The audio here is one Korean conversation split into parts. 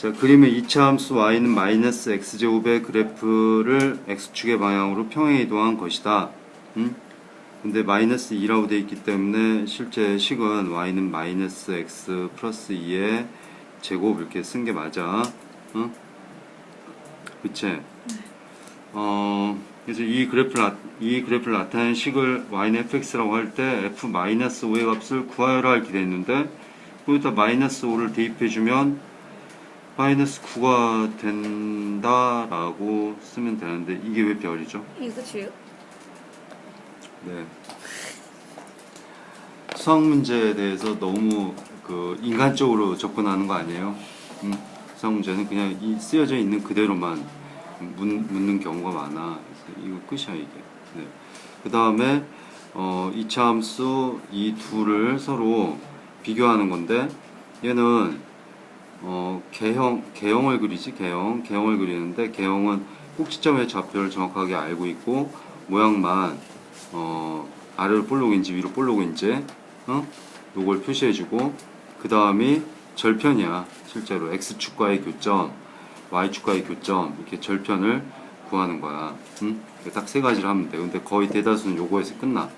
자, 그림의 이차 함수 y는 마이너스 x제곱의 그래프를 x축의 방향으로 평행 이동한 것이다. 음? 근데 마이너스 2라고 되어 있기 때문에 실제 식은 y는 마이너스 x 플러스 2의 제곱 이렇게 쓴 게 맞아. 응? 그치? 어, 그래서 이 그래프를, 나- 이 그래프를 나타낸 식을 y는 fx라고 할 때 f 마이너스 5의 값을 구하여라 이렇게 돼 있는데 거기다 마이너스 5를 대입해주면 마이너스 9가 된다라고 쓰면 되는데 이게 왜 별이죠? It true? 네. 수학 문제에 대해서 너무 그 인간적으로 접근하는 거 아니에요? 음, 수학 문제는 그냥 이 쓰여져 있는 그대로만 묻, 는 경우가 많아. 이거 끝이야 이게. 네. 그 다음에 어, 이차 함수 이 둘을 서로 비교하는 건데 얘는 어, 개형 개형을 그리지? 개형 개형을 그리는데 개형은 꼭지점의 좌표를 정확하게 알고 있고 모양만 어, 아래로 볼록인지 위로 볼록인지 어? 요걸 표시해주고 그 다음이 절편이야 실제로. X축과의 교점 y축과의 교점 이렇게 절편을 구하는 거야. 응? 딱 세 가지를 하면 돼. 근데 거의 대다수는 요거에서 끝나.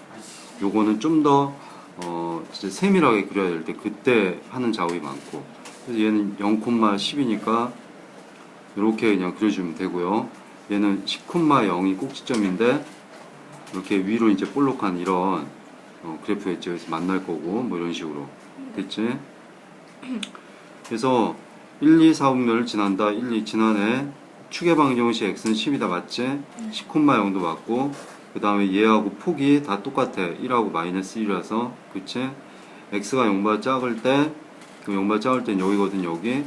요거는 좀 더 어, 진짜 세밀하게 그려야 될 때 그때 하는 작업이 많고 그래서 얘는 0,10이니까 이렇게 그냥 그려주면 되고요 얘는 10,0이 꼭지점인데 이렇게 위로 이제 볼록한 이런 어, 그래프 엣지에서 만날 거고 뭐 이런 식으로 됐지? 그래서 1, 2, 4 분면을 지난다 1, 2 지난해 축의 방정식 x는 10이다 맞지? 10, 0도 맞고 그 다음에 얘하고 폭이 다 똑같아 1하고 마이너스 1이라서 그치? x가 0보다 작을 때 그 0보다 작을 땐 여기거든 여기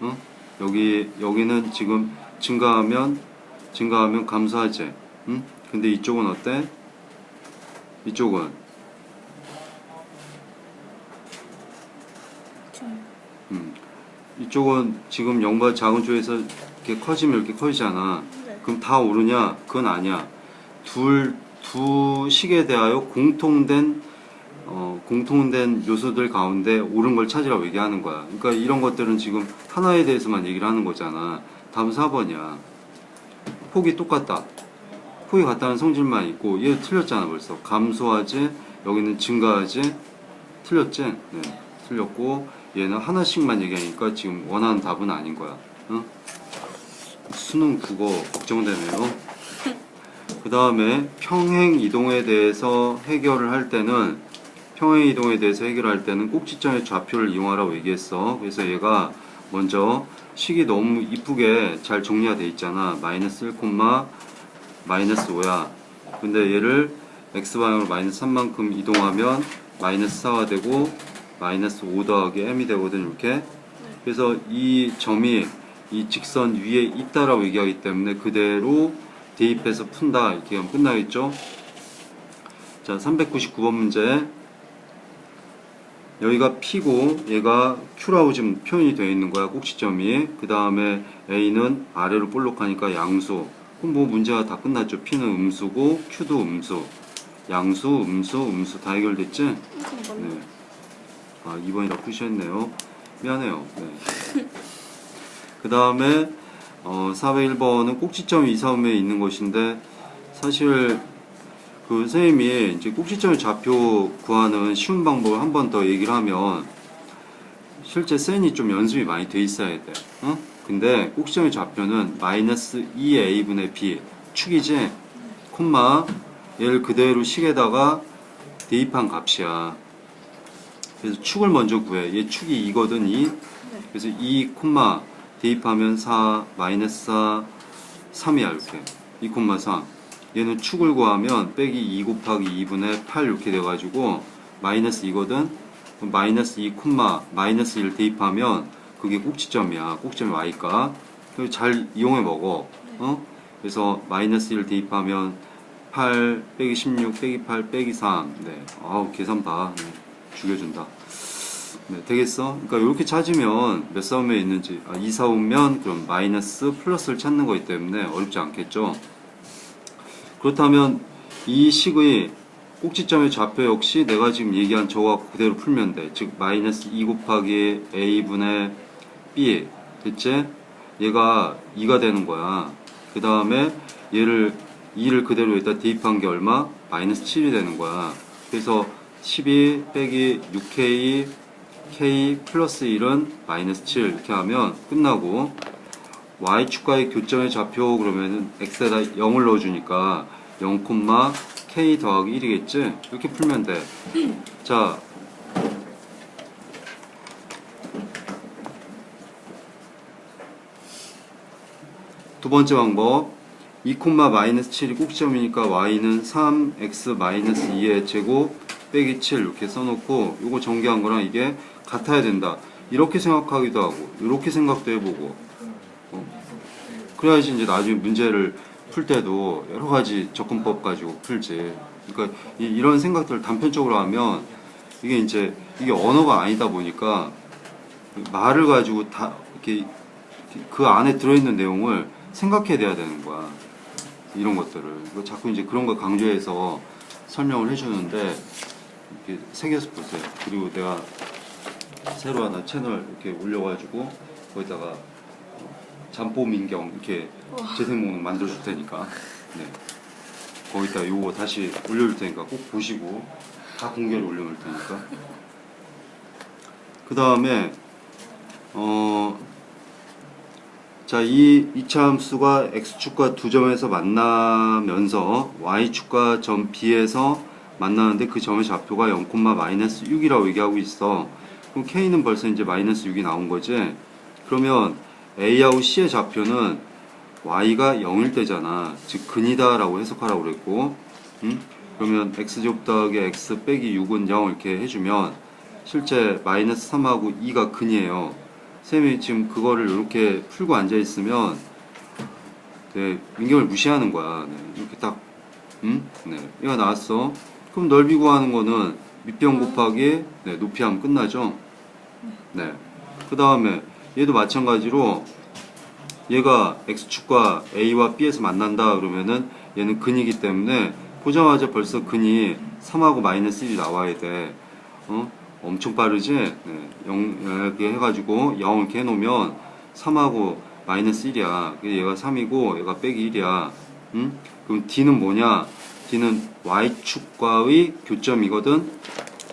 어? 여기 여기는 지금 증가하면 증가하면 감소하지 응? 근데 이쪽은 어때? 이쪽은 음. 이쪽은 지금 0보다 작은 쪽에서 이렇게 커지면 이렇게 커지잖아 네. 그럼 다 오르냐? 그건 아니야. 둘, 두 식에 대하여 공통된, 어, 공통된 요소들 가운데 옳은 걸 찾으라고 얘기하는 거야. 그러니까 이런 것들은 지금 하나에 대해서만 얘기를 하는 거잖아. 다음 4번이야. 폭이 똑같다. 폭이 같다는 성질만 있고, 얘 틀렸잖아, 벌써. 감소하지, 여기는 증가하지, 틀렸지? 네, 틀렸고, 얘는 하나씩만 얘기하니까 지금 원하는 답은 아닌 거야. 응? 수능 국어 걱정되네요. 그 다음에 평행 이동에 대해서 해결을 할 때는 평행 이동에 대해서 해결할 때는 꼭지점의 좌표를 이용하라고 얘기했어. 그래서 얘가 먼저 식이 너무 이쁘게 잘 정리가 돼 있잖아. 마이너스 1, 마이너스 5야. 근데 얘를 x방향으로 마이너스 3만큼 이동하면 마이너스 4가 되고 마이너스 5 더하기 m이 되거든 이렇게. 그래서 이 점이 이 직선 위에 있다라고 얘기하기 때문에 그대로 대입해서 푼다 이렇게 하면 끝나겠죠? 자, 399번 문제. 여기가 P고 얘가 Q라고 지금 표현이 되어 있는 거야 꼭지점이 그 다음에 A는 아래로 볼록하니까 양수 그럼 뭐 문제가 다 끝났죠 P는 음수고 Q도 음수 양수 음수 음수 다 해결됐지? 네. 아, 2번이 다 푸셨네요. 미안해요. 네. 그 다음에, 어, 401번은 꼭지점 2, 3에 있는 것인데, 사실, 그, 선생님이 이제 꼭지점의 좌표 구하는 쉬운 방법을 한 번 더 얘기를 하면, 실제 센이 좀 연습이 많이 돼 있어야 돼. 어? 근데 꼭지점의 좌표는 마이너스 2a분의 b, 축이지? 콤마, 얘를 그대로 식에다가 대입한 값이야. 그래서 축을 먼저 구해. 얘 축이 2거든, 2. 그래서 2, 콤마 대입하면 4, 마이너스 4, 3이야, 이렇게. 2, 콤마 3. 얘는 축을 구하면 빼기 2 곱하기 2분의 8 이렇게 돼가지고 마이너스 2거든. 그럼 마이너스 2, 콤마 마이너스 1 대입하면 그게 꼭지점이야. 꼭지점 y가. 잘 이용해 먹어. 어? 그래서 마이너스 1 대입하면 8 빼기 16 빼기 8 빼기 3. 네. 아우, 계산 봐. 네. 죽여준다. 네, 되겠어? 그러니까 이렇게 찾으면 몇 사음에 있는지 아, 2 사오면 그럼 마이너스 플러스를 찾는 거기 때문에 어렵지 않겠죠? 그렇다면 이 식의 꼭지점의 좌표 역시 내가 지금 얘기한 저거 그대로 풀면 돼. 즉 마이너스 2 곱하기 a분의 b 됐지? 얘가 2가 되는 거야. 그 다음에 얘를 2를 그대로 여기다 대입한 게 얼마? 마이너스 7이 되는 거야. 그래서 12 빼기 6k k 플러스 1은 마이너스 7 이렇게 하면 끝나고 y축과의 교점의 좌표 그러면은 x에다 0을 넣어주니까 0, k 더하기 1이겠지? 이렇게 풀면 돼. 자, 두 번째 방법 2, 마이너스 7이 꼭지점이니까 y는 3x 마이너스 2의 제곱 빼기 7 이렇게 써놓고 이거 전개한 거랑 이게 같아야 된다 이렇게 생각하기도 하고 이렇게 생각도 해보고 어? 그래야지 이제 나중에 문제를 풀 때도 여러 가지 접근법 가지고 풀지 그러니까 이, 런 생각들을 단편적으로 하면 이게 이제 이게 언어가 아니다 보니까 말을 가지고 다 이렇게 그 안에 들어있는 내용을 생각해야 돼야 되는 거야. 이런 것들을. 자꾸 이제 그런 걸 강조해서 설명을 해주는데, 이렇게 새겨서 보세요. 그리고 내가 새로 하나 채널 이렇게 올려가지고, 거기다가 잠보 민경 이렇게 재생 목록 만들어줄 테니까, 네. 거기다 요거 다시 올려줄 테니까 꼭 보시고, 다 공개를 올려놓을 테니까. 그 다음에, 어, 자, 이 이차 함수가 x축과 두 점에서 만나면서 y축과 점 B에서 만나는데 그 점의 좌표가 0, 마이너스 6이라고 얘기하고 있어. 그럼 k는 벌써 이제 마이너스 6이 나온 거지. 그러면 a하고 c의 좌표는 y가 0일 때잖아. 즉 근이다 라고 해석하라고 그랬고. 음? 그러면 x제곱 더하기 x 빼기 6은 0 이렇게 해주면 실제 마이너스 3하고 2가 근이에요. 쌤이 지금 그거를 이렇게 풀고 앉아 있으면 네, 민경을 무시하는 거야. 네, 이렇게 딱, 음? 네, 얘가 나왔어. 그럼 넓이 구하는 거는 밑변 곱하기 네, 높이 하면 끝나죠. 네. 그 다음에 얘도 마찬가지로 얘가 x축과 a와 b에서 만난다 그러면은 얘는 근이기 때문에 보자마자 벌써 근이 3하고 마이너스 1이 나와야 돼. 어? 엄청 빠르지? 네, 0 이렇게 해가지고 0 이렇게 해놓으면 3하고 마이너스 1이야. 얘가 3이고 얘가 빼기 1이야. 응? 그럼 D는 뭐냐? D는 Y축과의 교점이거든?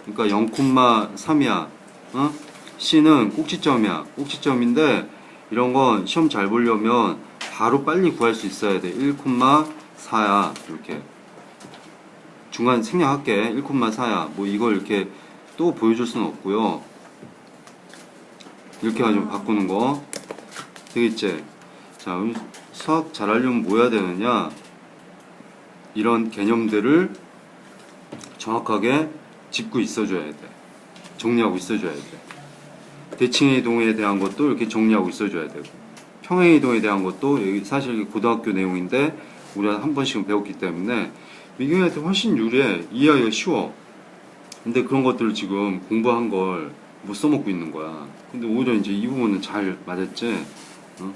그러니까 0,3이야. 어? C는 꼭지점이야. 꼭지점인데 이런 건 시험 잘 보려면 바로 빨리 구할 수 있어야 돼. 1,4야. 이렇게. 중간 생략할게. 1,4야. 뭐 이걸 이렇게 또 보여줄 수는 없고요. 이렇게 가지고 바꾸는 거 되겠지? 자, 수학 잘하려면 뭐 해야 되느냐? 이런 개념들을 정확하게 짚고 있어줘야 돼. 정리하고 있어줘야 돼. 대칭의 이동에 대한 것도 이렇게 정리하고 있어줘야 되고 평행 이동에 대한 것도 여기 사실 고등학교 내용인데 우리가 한 번씩은 배웠기 때문에 미경이한테 훨씬 유리해 이해하기가 쉬워 근데 그런 것들을 지금 공부한 걸 못 써먹고 있는 거야. 근데 오히려 이제 이 부분은 잘 맞았지. 어?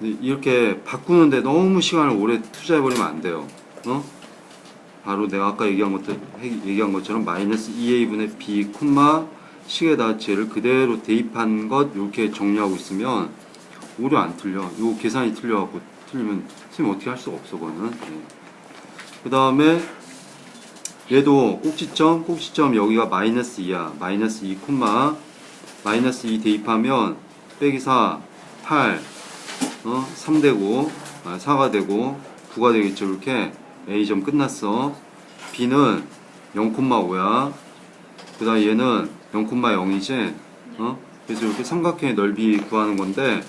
이렇게 바꾸는데 너무 시간을 오래 투자해버리면 안 돼요. 어? 바로 내가 아까 얘기한 것들 얘기한 것처럼 마이너스 2a분의 b 콤마 식에다 쟤를 그대로 대입한 것 이렇게 정리하고 있으면 오히려 안 틀려. 요 계산이 틀려갖고 틀리면 선생님 어떻게 할 수가 없어 그거는. 네. 그 다음에 얘도 꼭지점, 꼭지점 여기가 마이너스 2야. 마이너스 2 콤마 마이너스 2 대입하면 빼기 4, 8, 어? 3 되고 아, 4가 되고 9가 되겠죠. 이렇게 A점 끝났어. B는 0,5야. 그 다음 얘는 0,0이지. 어? 그래서 이렇게 삼각형의 넓이 구하는 건데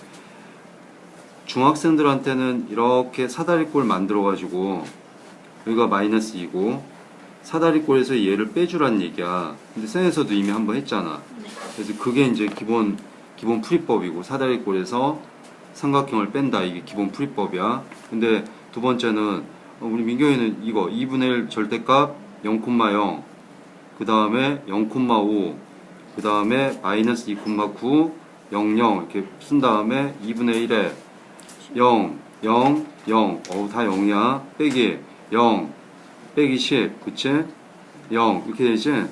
중학생들한테는 이렇게 사다리꼴 만들어 가지고 여기가 마이너스 2고 사다리꼴에서 얘를 빼주란 얘기야. 근데 쌤에서도 이미 한번 했잖아. 그래서 그게 이제 기본 기본 풀이법이고 사다리꼴에서 삼각형을 뺀다 이게 기본 풀이법이야. 근데 두 번째는 어, 우리 민경이는 이거 2분의 1 절대값 0,0그 다음에 0,5 그 다음에 마이너스 2,9 0, 0 이렇게 쓴 다음에 2분의 1에 0, 0, 0 어우 다 0이야 빼기 0 빼기 10, 그치? 0 이렇게 되지?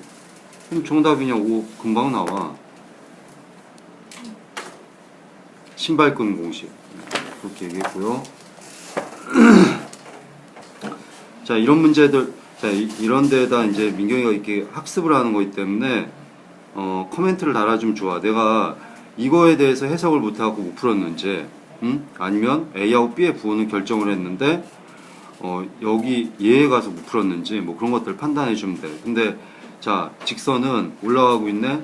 그럼 정답이 그냥 5 금방 나와. 신발끈 공식 네, 그렇게 얘기했고요. 자 이런 문제들 자 이, 런 데다 이제 민경이가 이렇게 학습을 하는 거기 때문에 어, 코멘트를 달아주면 좋아. 내가 이거에 대해서 해석을 못하고 못 풀었는지, 음? 아니면 A하고 B의 부호는 결정을 했는데, 어, 여기 얘에 가서 못 풀었는지, 뭐 그런 것들 판단해 주면 돼. 근데, 자, 직선은 올라가고 있네?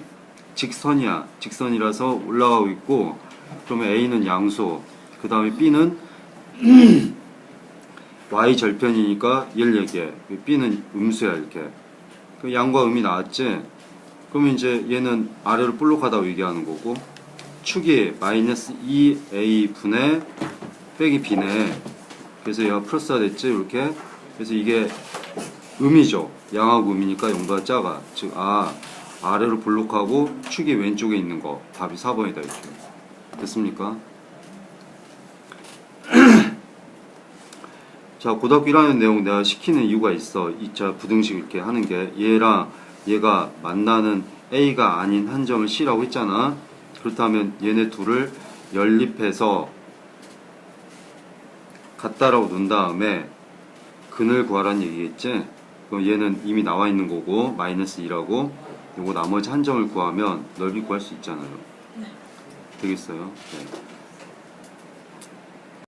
직선이야. 직선이라서 올라가고 있고, 그러면 A는 양수, 그 다음에 B는 Y 절편이니까 1 얘기해. B는 음수야, 이렇게. 그 양과 음이 나왔지? 그러면 이제 얘는 아래로 볼록하다고 얘기하는 거고 축이 마이너스 2a 분의 빼기 b네. 그래서 얘가 플러스가 됐지 이렇게? 그래서 이게 음이죠. 양하고 음이니까 0보다 작아. 즉 아 아래로 볼록하고 축이 왼쪽에 있는 거. 답이 4번이다 이렇게. 됐습니까? 자 고등학교 1학년 내용 내가 시키는 이유가 있어. 이자 부등식 이렇게 하는 게. 얘랑 얘가 만나는 A가 아닌 한 점을 C라고 했잖아. 그렇다면 얘네 둘을 연립해서 같다라고 놓은 다음에 근을 구하라는 얘기겠지? 그럼 얘는 이미 나와 있는 거고 마이너스 2라고 요거 나머지 한 점을 구하면 넓이 구할 수 있잖아요. 되겠어요? 네.